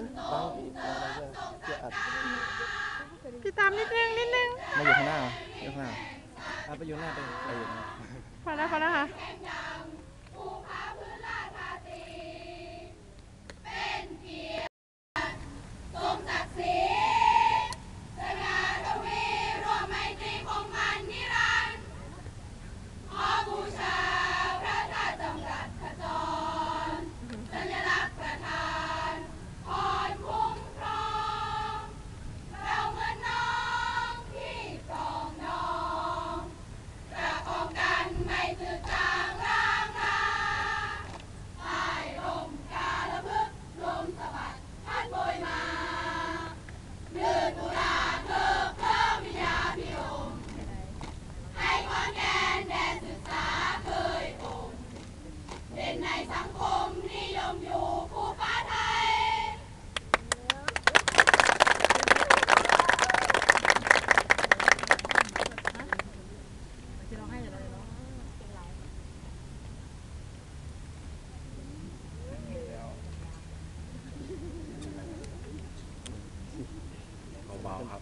อ้ยบางพี่อะไรเรื่ออัดพี่ตามนิดนึงนิดนึงมาอยู่ข้างหน้าออยู่ข้างหน้าอะไปอยู่หน้าไปไปอยู่หน้า พอแล้วพอแล้วค่ะ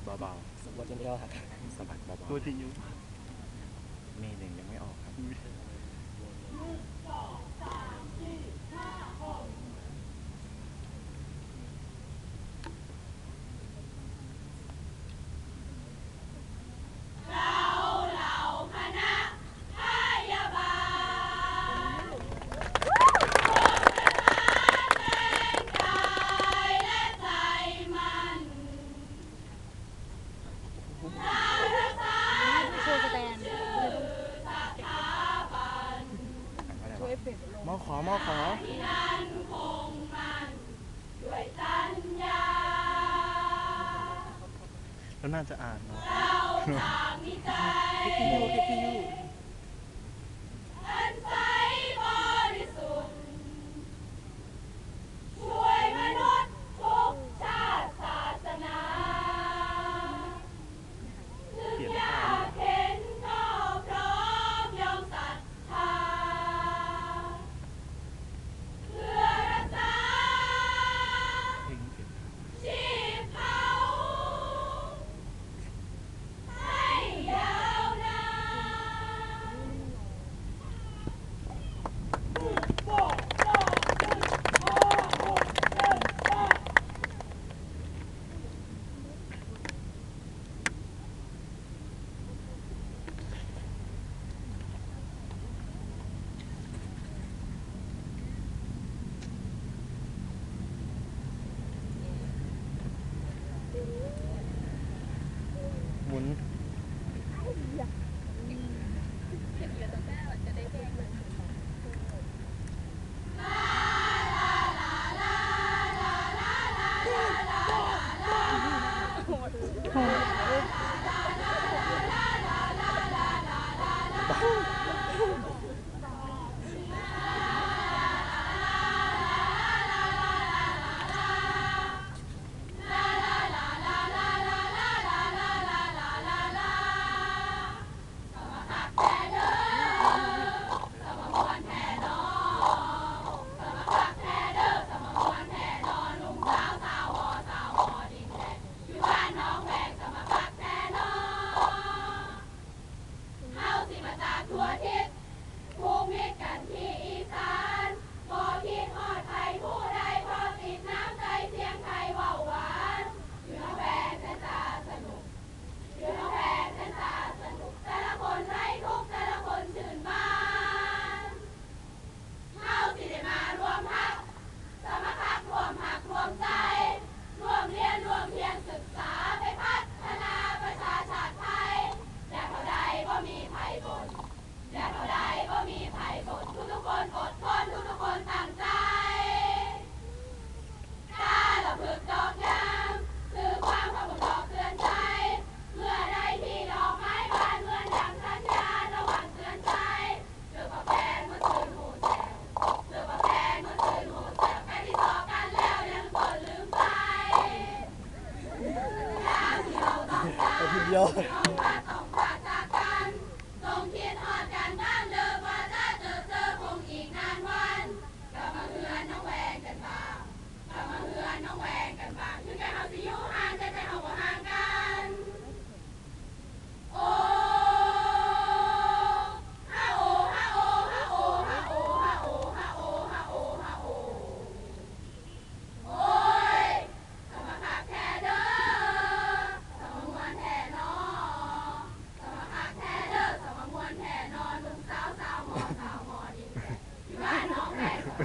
เบาๆครับเบาสมบูรณ์จนเดียวหักๆสะบัดเบาตัวที่อยู่ๆเมย์หนึ่งยังไม่ออกครับ มอขอมอขอแล้วน่าจะอ่านเนาะพี่ยู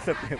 something.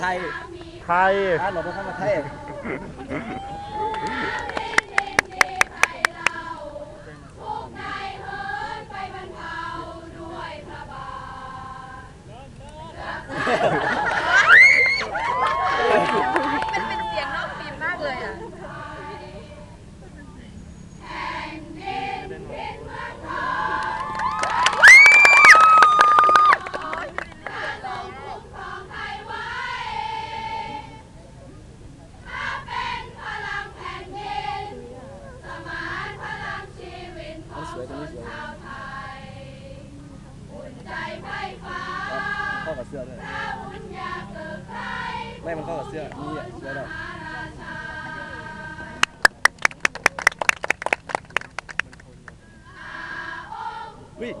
ไทย ไทย อ่าหนูป็นคนไทย วิผ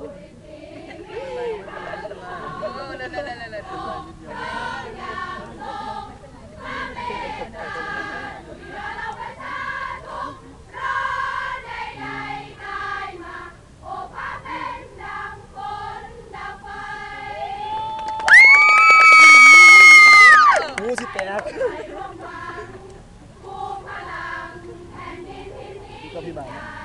ู้สิบแปก็พี่บ่าว